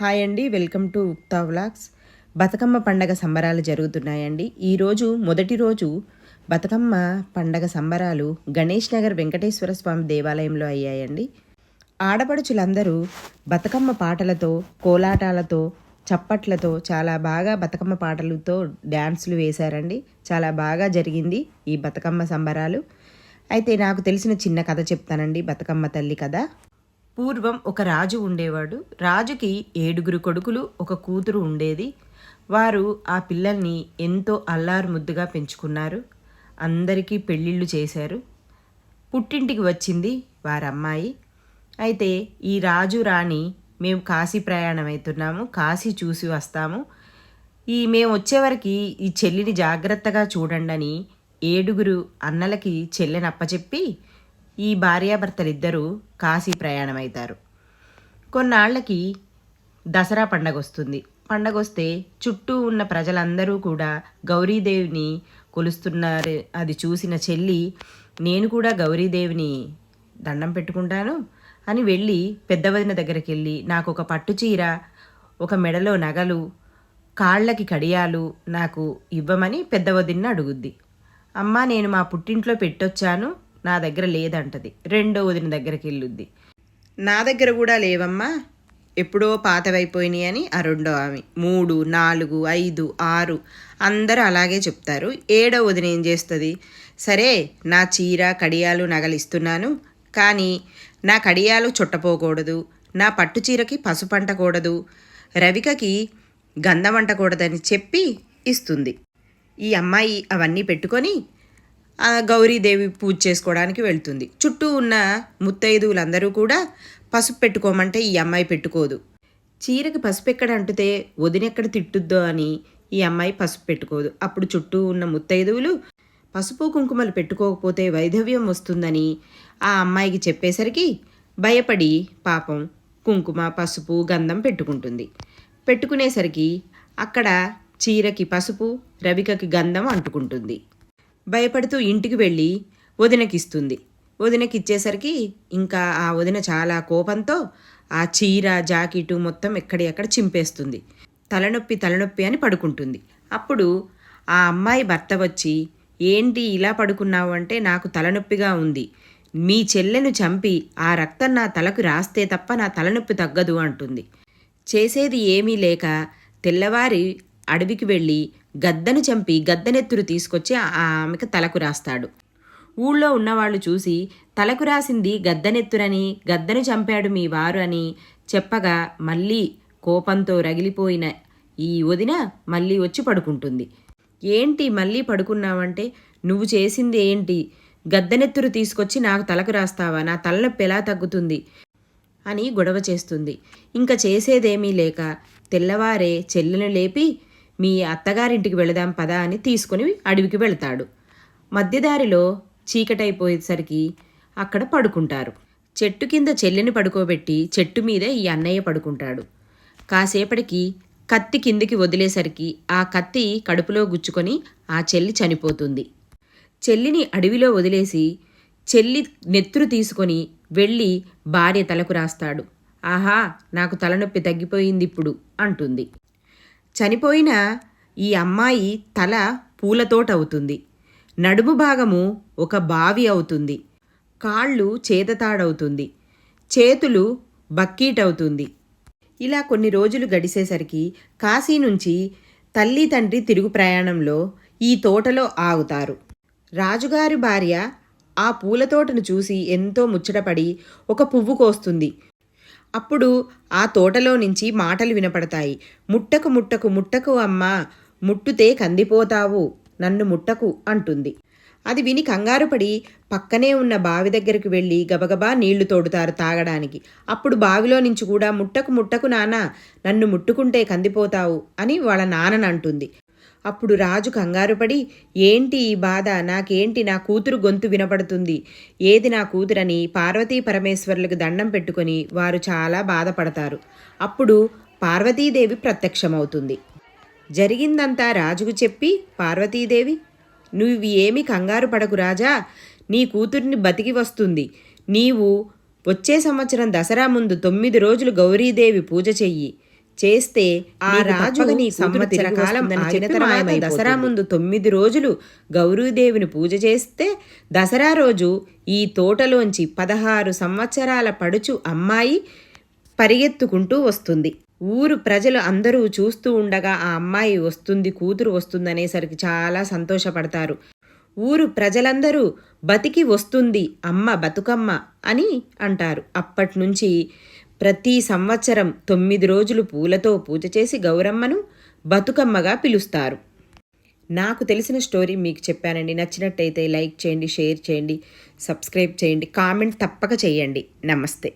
Hi అండి welcome to Ukta vlogs. Bathukamma పండగ సంబరాలు జరుగుతున్నాయండి. ఈరోజు మొదటి రోజు బతుకమ్మ పండగ సంబరాలు గణేష్ నగర్ వెంకటేశ్వర స్వామి దేవాలయంలో అయ్యాయండి. ఆడపడుచులందరూ బతుకమ్మ పాటలతో కోలాటాలతో చప్పట్లతో చాలా బాగా బతుకమ్మ పాటలతో డ్యాన్సులు వేశారండి. చాలా బాగా జరిగింది ఈ బతుకమ్మ సంబరాలు. అయితే నాకు తెలిసిన చిన్న కథ చెప్తానండి బతుకమ్మ తల్లి కథ. పూర్వం ఒక రాజు ఉండేవాడు. రాజుకి ఏడుగురు కొడుకులు ఒక కూతురు ఉండేది. వారు ఆ పిల్లల్ని ఎంతో అల్లారు ముద్దుగా పెంచుకున్నారు. అందరికీ పెళ్ళిళ్ళు చేశారు. పుట్టింటికి వచ్చింది వారమ్మాయి. అయితే ఈ రాజు రాణి మేము కాశీ ప్రయాణం అవుతున్నాము కాశీ చూసి వస్తాము. ఈ మేము వచ్చేవరకు ఈ చెల్లిని జాగ్రత్తగా చూడండి అని ఏడుగురు అన్నలకి చెల్లెని అప్పచెప్పి ఈ భార్యాభర్తలిద్దరూ కాశీ ప్రయాణమవుతారు కొన్నాళ్ళకి దసరా పండగ వస్తుంది పండగ వస్తే చుట్టూ ఉన్న ప్రజలందరూ కూడా గౌరీదేవిని కొలుస్తున్నారు. అది చూసిన చెల్లి నేను కూడా గౌరీదేవిని దండం పెట్టుకుంటాను అని వెళ్ళి పెద్దవదిన దగ్గరికి వెళ్ళి నాకు ఒక పట్టు చీర ఒక మెడలో నగలు కాళ్ళకి కడియాలు నాకు ఇవ్వమని పెద్దవదిన్ని అడుగుద్ది. అమ్మా నేను మా పుట్టింట్లో పెట్టొచ్చాను. నా దగ్గర లేదంటది. రెండో వదిన దగ్గరికి వెళ్ళుద్ది. నా దగ్గర కూడా లేవమ్మా. ఎప్పుడో పాతవైపోయినాయి అని ఆ రెండో ఆమె. మూడు నాలుగు ఐదు ఆరు అందరూ అలాగే చెప్తారు. ఏడో వదిన ఏం చేస్తుంది? సరే నా చీర కడియాలు నగలు ఇస్తున్నాను కానీ నా కడియాలు చుట్టపోకూడదు. నా పట్టు చీరకి పసుపు అంటకూడదు. రవికకి గంధం అంటకూడదని చెప్పి ఇస్తుంది. ఈ అమ్మాయి అవన్నీ పెట్టుకొని గౌరీదేవి పూజ చేసుకోవడానికి వెళ్తుంది. చుట్టూ ఉన్న ముత్తైదువులందరూ కూడా పసుపు పెట్టుకోమంటే ఈ అమ్మాయి పెట్టుకోదు. చీరకి పసుపు ఎక్కడ అంటుతే వదినెక్కడ తిట్టుద్దో అని ఈ అమ్మాయి పసుపు పెట్టుకోదు. అప్పుడు చుట్టూ ఉన్న ముత్తైదువులు పసుపు కుంకుమలు పెట్టుకోకపోతే వైధవ్యం వస్తుందని ఆ అమ్మాయికి చెప్పేసరికి భయపడి పాపం కుంకుమ పసుపు గంధం పెట్టుకుంటుంది. పెట్టుకునేసరికి అక్కడ చీరకి పసుపు రవికకి గంధం అంటుకుంటుంది. భయపడుతూ ఇంటికి వెళ్ళి వదినకిస్తుంది. వదినకిచ్చేసరికి ఇంకా ఆ వదిన చాలా కోపంతో ఆ చీర జాకెటు మొత్తం ఎక్కడి ఎక్కడ చింపేస్తుంది. తలనొప్పి తలనొప్పి అని పడుకుంటుంది. అప్పుడు ఆ అమ్మాయి భర్త వచ్చి ఏంటి ఇలా పడుకున్నావు అంటే నాకు తలనొప్పిగా ఉంది. మీ చెల్లెను చంపి ఆ రక్తం నా తలకు రాస్తే తప్ప నా తలనొప్పి తగ్గదు అంటుంది. చేసేది ఏమీ లేక తెల్లవారి అడవికి వెళ్ళి గద్దను చంపి గద్దనెత్తురు తీసుకొచ్చి ఆమెకు తలకు రాస్తాడు. ఊళ్ళో ఉన్నవాళ్ళు చూసి తలకు రాసింది గద్దనెత్తురని గద్దను చంపాడు మీ వారు అని చెప్పగా మళ్ళీ కోపంతో రగిలిపోయిన ఈ వదిన మళ్ళీ వచ్చి పడుకుంటుంది. ఏంటి మళ్ళీ పడుకున్నావంటే? నువ్వు చేసింది ఏంటి? గద్దనెత్తురు తీసుకొచ్చి నాకు తలకు రాస్తావా? నా తలనొప్పి ఎలా తగ్గుతుంది? అని గొడవ చేస్తుంది. ఇంకా చేసేదేమీ లేక తెల్లవారే చెల్లెను లేపి మీ అత్తగారింటికి వెళదాం పదా అని తీసుకుని అడవికి వెళతాడు. మధ్యదారిలో చీకటైపోయేసరికి అక్కడ పడుకుంటారు. చెట్టు కింద చెల్లిని పడుకోబెట్టి చెట్టు మీద ఈ అన్నయ్య పడుకుంటాడు. కాసేపటికి కత్తి కిందికి వదిలేసరికి ఆ కత్తి కడుపులో గుచ్చుకొని ఆ చెల్లి చనిపోతుంది. చెల్లిని అడవిలో వదిలేసి చెల్లి నెత్తురు తీసుకొని వెళ్ళి భార్య తలకు రాస్తాడు. ఆహా నాకు తలనొప్పి తగ్గిపోయింది ఇప్పుడు అంటుంది. చనిపోయిన ఈ అమ్మాయి తల పూలతోటవుతుంది. నడుము భాగము ఒక బావి అవుతుంది. కాళ్ళు చేతతాడవుతుంది. చేతులు బక్కీట్ అవుతుంది ఇలా కొన్ని రోజులు గడిచేసరికి కాశీ నుంచి తల్లి తండ్రి తిరుగు ప్రయాణంలో ఈ తోటలో ఆగుతారు. రాజుగారి భార్య ఆ పూల తోటను చూసి ఎంతో ముచ్చటపడి ఒక పువ్వు కోస్తుంది. అప్పుడు ఆ తోటలో నుంచి మాటలు వినపడతాయి. ముట్టకు ముట్టకు ముట్టకు అమ్మా ముట్టుతే కందిపోతావు నన్ను ముట్టకు అంటుంది. అది విని కంగారుపడి పక్కనే ఉన్న బావి దగ్గరికి వెళ్ళి గబగబా నీళ్ళు తోడుతారు తాగడానికి. అప్పుడు బావిలో నుంచి కూడా ముట్టకు ముట్టకు నాన్న నన్ను ముట్టుకుంటే కందిపోతావు అని వాళ్ళ నాన్నని అంటుంది. అప్పుడు రాజు కంగారుపడి ఏంటి ఈ బాధ? నాకేంటి? నా కూతురు గొంతు వినపడుతుంది. ఏది నా కూతురని పార్వతీ పరమేశ్వర్లకు దండం పెట్టుకొని వారు చాలా బాధపడతారు. అప్పుడు పార్వతీదేవి ప్రత్యక్షమవుతుంది. జరిగిందంతా రాజుకు చెప్పి పార్వతీదేవి నువ్వు ఏమి కంగారు పడకు రాజా. నీ కూతుర్ని బతికి వస్తుంది. నీవు వచ్చే సంవత్సరం దసరా ముందు తొమ్మిది రోజులు గౌరీదేవి పూజ చెయ్యి. చేస్తే ఆ రాజు నీ సంవత్సర కాలం ఆగిన. దసరా ముందు తొమ్మిది రోజులు గౌరీదేవిని పూజ చేస్తే దసరా రోజు ఈ తోటలోంచి పదహారు సంవత్సరాల పడుచు అమ్మాయి పరిగెత్తుకుంటూ వస్తుంది. ఊరు ప్రజలు అందరూ చూస్తూ ఉండగా ఆ అమ్మాయి వస్తుంది కూతురు వస్తుంది అనేసరికి చాలా సంతోషపడతారు. ఊరు ప్రజలందరూ బతికి వస్తుంది అమ్మ బతుకమ్మ అని అంటారు. అప్పటి నుంచి ప్రతి సంవత్సరం తొమ్మిది రోజులు పూలతో పూజ చేసి గౌరమ్మను బతుకమ్మగా పిలుస్తారు. నాకు తెలిసిన స్టోరీ మీకు చెప్పానండి. నచ్చినట్టయితే లైక్ చేయండి షేర్ చేయండి సబ్స్క్రైబ్ చేయండి కామెంట్ తప్పక చేయండి. నమస్తే.